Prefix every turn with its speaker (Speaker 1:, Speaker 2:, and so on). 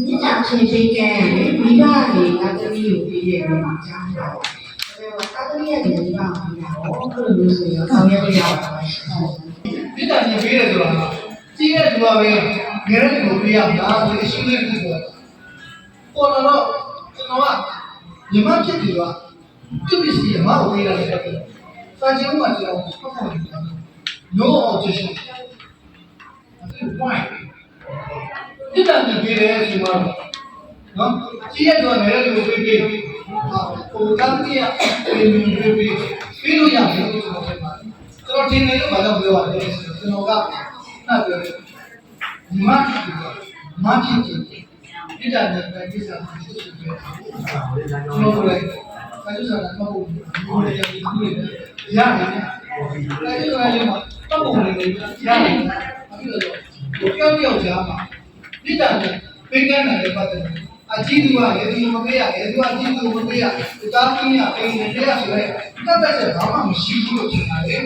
Speaker 1: မြစ်တာချင်းချင်းကမိဘတွေကတမီးကိုပြီးတဲ့နေမှာကြားတော့အဲတော့တာသမီးရဲ့ဒီမိဘကိုပြီးတာတော့ဘယ်လိုမျိုးဆိုရင်ဆောင်ရွက်လို့ရပါလဲရှင်
Speaker 2: ပြစ်ဒဏ်ကြီးပေးတယ်ဆိုတာကကြီးတဲ့သူကပဲငယ်တဲ့လူကိုပေးရမှာဆိုရင်ရှိတဲ့သူကပေါ်လာတော့ကျွန်တော်ကညီမဖြစ်တယ်ကသူ့ပစ္စည်းအမကိုပေးရတယ်တဲ့စာချင်းမှကျွန်တော်ဖတ်ဖို့ no objection အဲ့ဒါ why ပြစ် ဒဏ်ကြီးပေးတယ်ဆိုတော့နော်ကြီးတဲ့သူကငယ်တဲ့လူကိုပေးပေးဟာဟိုတန်းကြီးကပေးပေးပေးပေးလို့ရတယ်လို့ကျွန်တော်ပြောပါတယ်ကျွန်တော်ထင်တယ်လို့ဘာကြောင့်ပြောရလဲဆိုတော့ကျွန်တော်ကနှပ်ပြောတယ်ညီမဖြစ်တယ်မဖြစ်တယ်ပြစ်ဒဏ်ကြီးပဲပြစ်စားမှာဖြစ်တယ်ကျွန်တော်လည်းဘာလို့ဆိုတာမဟုတ်ဘူးဒီလိုရတယ်ဒီလိုရတယ်ရတယ်အဲ့ဒီလိုလေးမှာတော့ပုံလေးရတယ်အခုတော့ပြောပြောကြားမှာ ပြစ်ဒဏ်ကြီးပေးကမ်းတယ်ပတ်တယ်အကြီးသူကလည်းဒီမပေးရလေသူကအကြီးသူမပေးရသူသားကြီးကပေးနေတယ်ဆိုတော့တတ်တတ်ချက်ဘာမှမရှိဘူးလို့ထင်တာလေ